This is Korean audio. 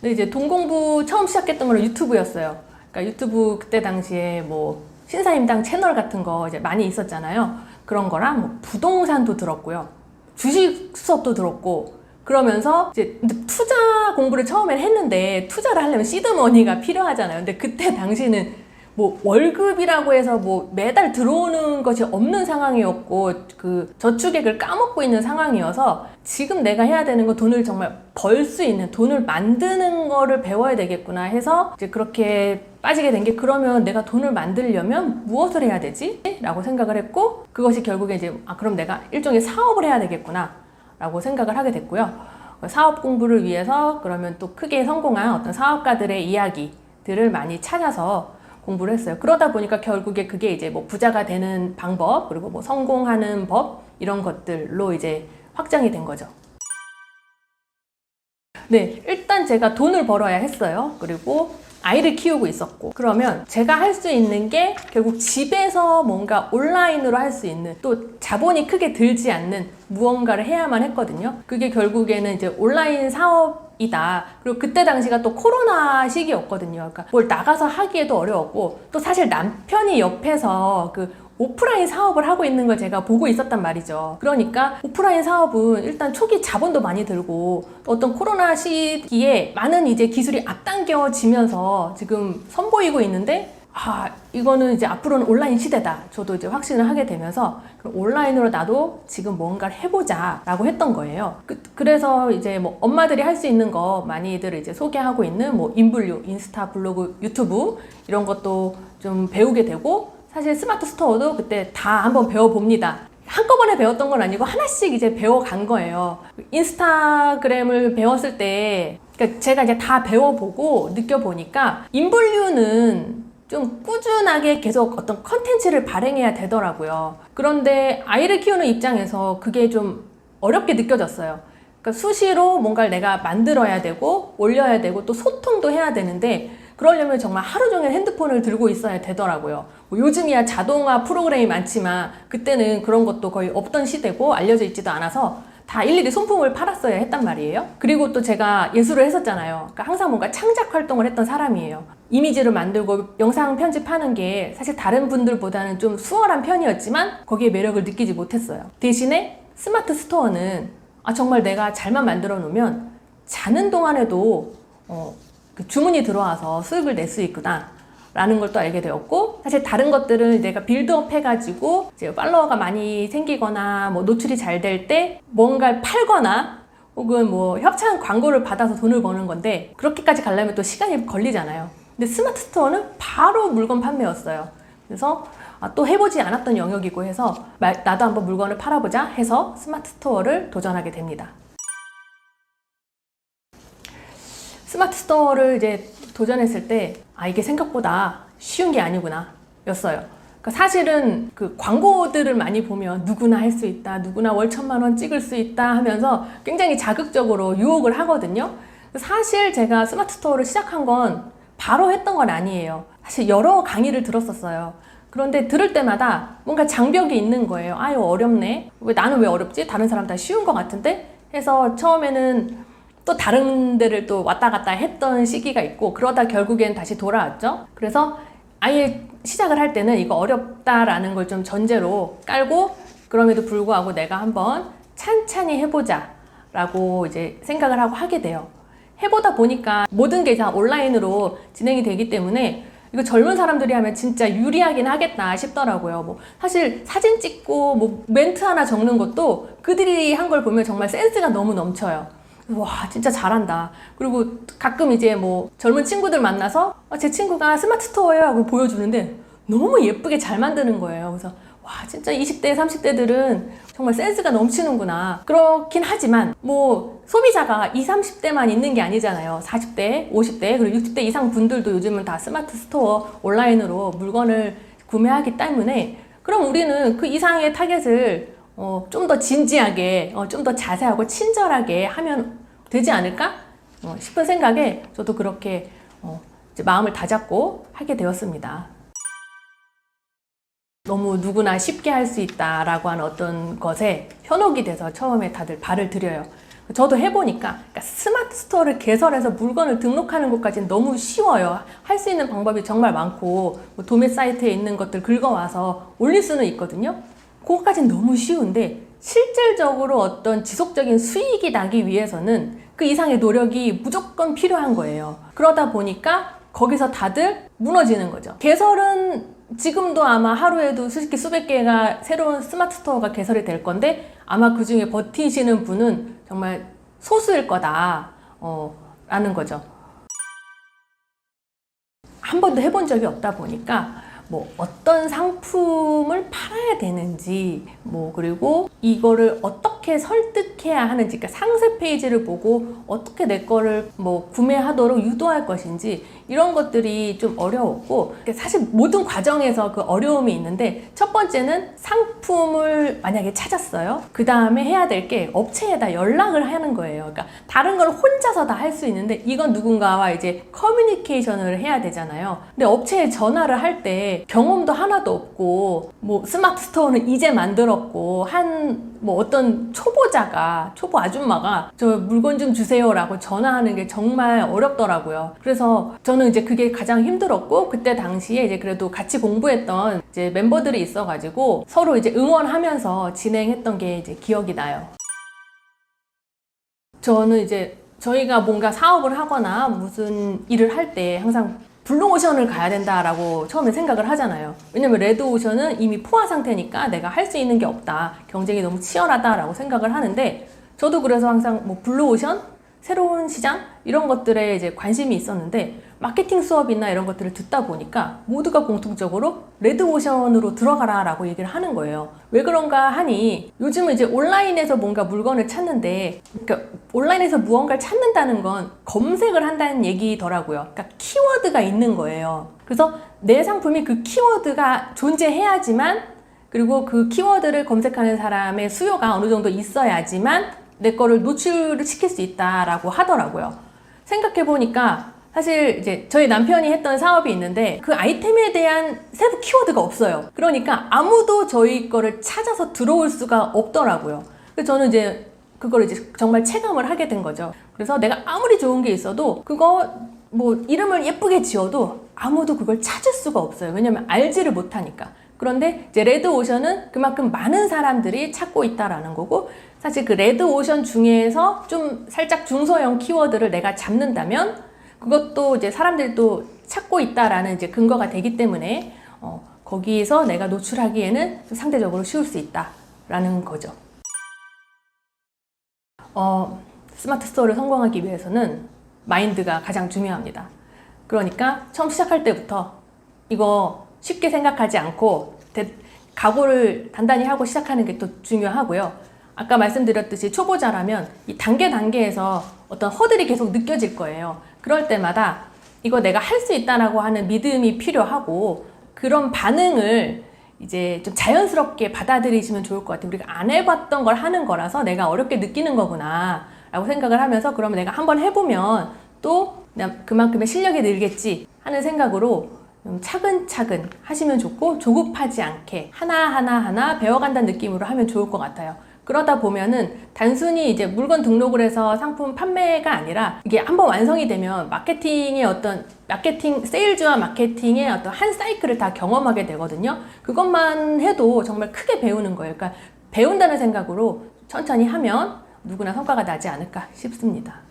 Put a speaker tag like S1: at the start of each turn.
S1: 근데 이제 돈 공부 처음 시작했던 거는 유튜브였어요. 그러니까 유튜브 그때 당시에 뭐 신사임당 채널 같은 거 이제 많이 있었잖아요. 그런 거랑 뭐 부동산도 들었고요. 주식 수업도 들었고 그러면서 이제 투자 공부를 처음엔 했는데 투자를 하려면 시드머니가 필요하잖아요. 근데 그때 당시는 뭐 월급이라고 해서 뭐 매달 들어오는 것이 없는 상황이었고 그 저축액을 까먹고 있는 상황이어서 지금 내가 해야 되는 건 돈을 정말 벌 수 있는 돈을 만드는 거를 배워야 되겠구나 해서 이제 그렇게 빠지게 된 게 그러면 내가 돈을 만들려면 무엇을 해야 되지? 라고 생각을 했고 그것이 결국에 이제 아 그럼 내가 일종의 사업을 해야 되겠구나 라고 생각을 하게 됐고요. 사업 공부를 위해서 그러면 또 크게 성공한 어떤 사업가들의 이야기들을 많이 찾아서 공부를 했어요. 그러다 보니까 결국에 그게 이제 뭐 부자가 되는 방법, 그리고 뭐 성공하는 법, 이런 것들로 이제 확장이 된 거죠. 네, 일단 제가 돈을 벌어야 했어요. 그리고 아이를 키우고 있었고. 그러면 제가 할 수 있는 게 결국 집에서 뭔가 온라인으로 할 수 있는 또 자본이 크게 들지 않는 무언가를 해야만 했거든요. 그게 결국에는 이제 온라인 사업 이다. 그리고 그때 당시가 또 코로나 시기였거든요. 그러니까 뭘 나가서 하기에도 어려웠고 또 사실 남편이 옆에서 그 오프라인 사업을 하고 있는 걸 제가 보고 있었단 말이죠. 그러니까 오프라인 사업은 일단 초기 자본도 많이 들고 어떤 코로나 시기에 많은 이제 기술이 앞당겨지면서 지금 선보이고 있는데 아, 이거는 이제 앞으로는 온라인 시대다. 저도 이제 확신을 하게 되면서 온라인으로 나도 지금 뭔가를 해보자 라고 했던 거예요. 그, 래서 이제 뭐 엄마들이 할 수 있는 거 많이들 이제 소개하고 있는 뭐 인블류, 인스타, 블로그, 유튜브 이런 것도 좀 배우게 되고 사실 스마트 스토어도 그때 다 한번 배워봅니다. 한꺼번에 배웠던 건 아니고 하나씩 이제 배워간 거예요. 인스타그램을 배웠을 때 그러니까 제가 이제 다 배워보고 느껴보니까 인블류는 좀 꾸준하게 계속 어떤 컨텐츠를 발행해야 되더라고요. 그런데 아이를 키우는 입장에서 그게 좀 어렵게 느껴졌어요. 그러니까 수시로 뭔가를 내가 만들어야 되고 올려야 되고 또 소통도 해야 되는데 그러려면 정말 하루 종일 핸드폰을 들고 있어야 되더라고요. 뭐 요즘이야 자동화 프로그램이 많지만 그때는 그런 것도 거의 없던 시대고 알려져 있지도 않아서 다 일일이 손품을 팔았어야 했단 말이에요. 그리고 또 제가 예술을 했었잖아요. 그러니까 항상 뭔가 창작 활동을 했던 사람이에요. 이미지를 만들고 영상 편집하는 게 사실 다른 분들보다는 좀 수월한 편이었지만 거기에 매력을 느끼지 못했어요. 대신에 스마트 스토어는 아, 정말 내가 잘만 만들어 놓으면 자는 동안에도 어, 그 주문이 들어와서 수익을 낼 수 있구나. 라는 걸 또 알게 되었고 사실 다른 것들은 내가 빌드업 해가지고 이제 팔로워가 많이 생기거나 뭐 노출이 잘 될 때 뭔가를 팔거나 혹은 뭐 협찬 광고를 받아서 돈을 버는 건데 그렇게까지 가려면 또 시간이 걸리잖아요. 근데 스마트 스토어는 바로 물건 판매였어요. 그래서 아, 또 해보지 않았던 영역이고 해서 말- 나도 한번 물건을 팔아보자 해서 스마트 스토어를 도전하게 됩니다. 스마트 스토어를 이제 도전했을 때, 아, 이게 생각보다 쉬운 게 아니구나, 였어요. 그러니까 사실은 그 광고들을 많이 보면 누구나 할 수 있다, 누구나 월 천만 원 찍을 수 있다 하면서 굉장히 자극적으로 유혹을 하거든요. 사실 제가 스마트 스토어를 시작한 건 바로 했던 건 아니에요. 사실 여러 강의를 들었었어요. 그런데 들을 때마다 뭔가 장벽이 있는 거예요. 아유, 어렵네. 왜 나는 왜 어렵지? 다른 사람 다 쉬운 것 같은데? 해서 처음에는 또 다른 데를 또 왔다 갔다 했던 시기가 있고 그러다 결국엔 다시 돌아왔죠. 그래서 아예 시작을 할 때는 이거 어렵다라는 걸 좀 전제로 깔고 그럼에도 불구하고 내가 한번 찬찬히 해보자 라고 이제 생각을 하고 하게 돼요. 해보다 보니까 모든 게 다 온라인으로 진행이 되기 때문에 이거 젊은 사람들이 하면 진짜 유리하긴 하겠다 싶더라고요. 뭐 사실 사진 찍고 뭐 멘트 하나 적는 것도 그들이 한 걸 보면 정말 센스가 너무 넘쳐요. 와 진짜 잘한다. 그리고 가끔 이제 뭐 젊은 친구들 만나서 아, 제 친구가 스마트 스토어예요 하고 보여주는데 너무 예쁘게 잘 만드는 거예요. 그래서 와 진짜 20대 30대들은 정말 센스가 넘치는구나. 그렇긴 하지만 뭐 소비자가 20, 30대만 있는 게 아니잖아요. 40대, 50대 그리고 60대 이상 분들도 요즘은 다 스마트 스토어 온라인으로 물건을 구매하기 때문에 그럼 우리는 그 이상의 타겟을 어, 좀 더 진지하게, 어, 좀 더 자세하고 친절하게 하면 되지 않을까 어, 싶은 생각에 저도 그렇게 어, 마음을 다잡고 하게 되었습니다. 너무 누구나 쉽게 할 수 있다라고 하는 어떤 것에 현혹이 돼서 처음에 다들 발을 들여요. 저도 해보니까 그러니까 스마트 스토어를 개설해서 물건을 등록하는 것까지는 너무 쉬워요. 할 수 있는 방법이 정말 많고 뭐 도매 사이트에 있는 것들 긁어와서 올릴 수는 있거든요. 그것까지는 너무 쉬운데 실질적으로 어떤 지속적인 수익이 나기 위해서는 그 이상의 노력이 무조건 필요한 거예요. 그러다 보니까 거기서 다들 무너지는 거죠. 개설은 지금도 아마 하루에도 수십 개, 수백 개가 새로운 스마트 스토어가 개설이 될 건데 아마 그 중에 버티시는 분은 정말 소수일 거다. 어, 라는 거죠. 한 번도 해본 적이 없다 보니까 뭐 어떤 상품을 팔아 야 되는지 뭐 그리고 이거를 어떻게 설득해야 하는지 그러니까 상세 페이지를 보고 어떻게 내 거를 뭐 구매하도록 유도할 것인지 이런 것들이 좀 어려웠고 사실 모든 과정에서 그 어려움이 있는데 첫 번째는 상품을 만약에 찾았어요. 그 다음에 해야 될 게 업체에다 연락을 하는 거예요. 그러니까 다른 걸 혼자서 다 할 수 있는데 이건 누군가와 이제 커뮤니케이션을 해야 되잖아요. 근데 업체에 전화를 할 때 경험도 하나도 없고 뭐 스마트 스토어는 이제 만들었고 한 뭐 어떤 초보자가 초보 아줌마가 저 물건 좀 주세요라고 전화하는 게 정말 어렵더라고요. 그래서 저는 이제 그게 가장 힘들었고 그때 당시에 이제 그래도 같이 공부했던 이제 멤버들이 있어가지고 서로 이제 응원하면서 진행했던 게 이제 기억이 나요. 저는 이제 저희가 뭔가 사업을 하거나 무슨 일을 할 때 항상 블루오션을 가야 된다라고 처음에 생각을 하잖아요. 왜냐면 레드오션은 이미 포화 상태니까 내가 할 수 있는 게 없다. 경쟁이 너무 치열하다라고 생각을 하는데 저도 그래서 항상 뭐 블루오션, 새로운 시장 이런 것들에 이제 관심이 있었는데 마케팅 수업이나 이런 것들을 듣다 보니까 모두가 공통적으로 레드오션으로 들어가라 라고 얘기를 하는 거예요. 왜 그런가 하니 요즘은 이제 온라인에서 뭔가 물건을 찾는데 그러니까 온라인에서 무언가를 찾는다는 건 검색을 한다는 얘기더라고요. 그러니까 키워드가 있는 거예요. 그래서 내 상품이 그 키워드가 존재해야지만 그리고 그 키워드를 검색하는 사람의 수요가 어느 정도 있어야지만 내 거를 노출을 시킬 수 있다라고 하더라고요. 생각해 보니까 사실 이제 저희 남편이 했던 사업이 있는데 그 아이템에 대한 세부 키워드가 없어요. 그러니까 아무도 저희 거를 찾아서 들어올 수가 없더라고요. 그래서 저는 이제 그걸 이제 정말 체감을 하게 된 거죠. 그래서 내가 아무리 좋은 게 있어도 그거 뭐 이름을 예쁘게 지어도 아무도 그걸 찾을 수가 없어요. 왜냐면 알지를 못하니까. 그런데 이제 레드 오션은 그만큼 많은 사람들이 찾고 있다라는 거고 사실 그 레드 오션 중에서 좀 살짝 중소형 키워드를 내가 잡는다면 그것도 이제 사람들이 또 찾고 있다라는 이제 근거가 되기 때문에 어, 거기에서 내가 노출하기에는 좀 상대적으로 쉬울 수 있다라는 거죠. 어, 스마트 스토어를 성공하기 위해서는 마인드가 가장 중요합니다. 그러니까 처음 시작할 때부터 이거 쉽게 생각하지 않고 대- 각오를 단단히 하고 시작하는 게 또 중요하고요. 아까 말씀드렸듯이 초보자라면 이 단계 단계에서 어떤 허들이 계속 느껴질 거예요. 그럴 때마다 이거 내가 할 수 있다라고 하는 믿음이 필요하고 그런 반응을 이제 좀 자연스럽게 받아들이시면 좋을 것 같아요. 우리가 안 해봤던 걸 하는 거라서 내가 어렵게 느끼는 거구나. 라고 생각을 하면서 그러면 내가 한번 해보면 또 그만큼의 실력이 늘겠지 하는 생각으로 좀 차근차근 하시면 좋고 조급하지 않게 하나하나 하나 배워간다는 느낌으로 하면 좋을 것 같아요. 그러다 보면은 단순히 이제 물건 등록을 해서 상품 판매가 아니라 이게 한번 완성이 되면 마케팅의 어떤 마케팅 세일즈와 마케팅의 어떤 한 사이클을 다 경험하게 되거든요. 그것만 해도 정말 크게 배우는 거예요. 그러니까 배운다는 생각으로 천천히 하면 누구나 성과가 나지 않을까 싶습니다.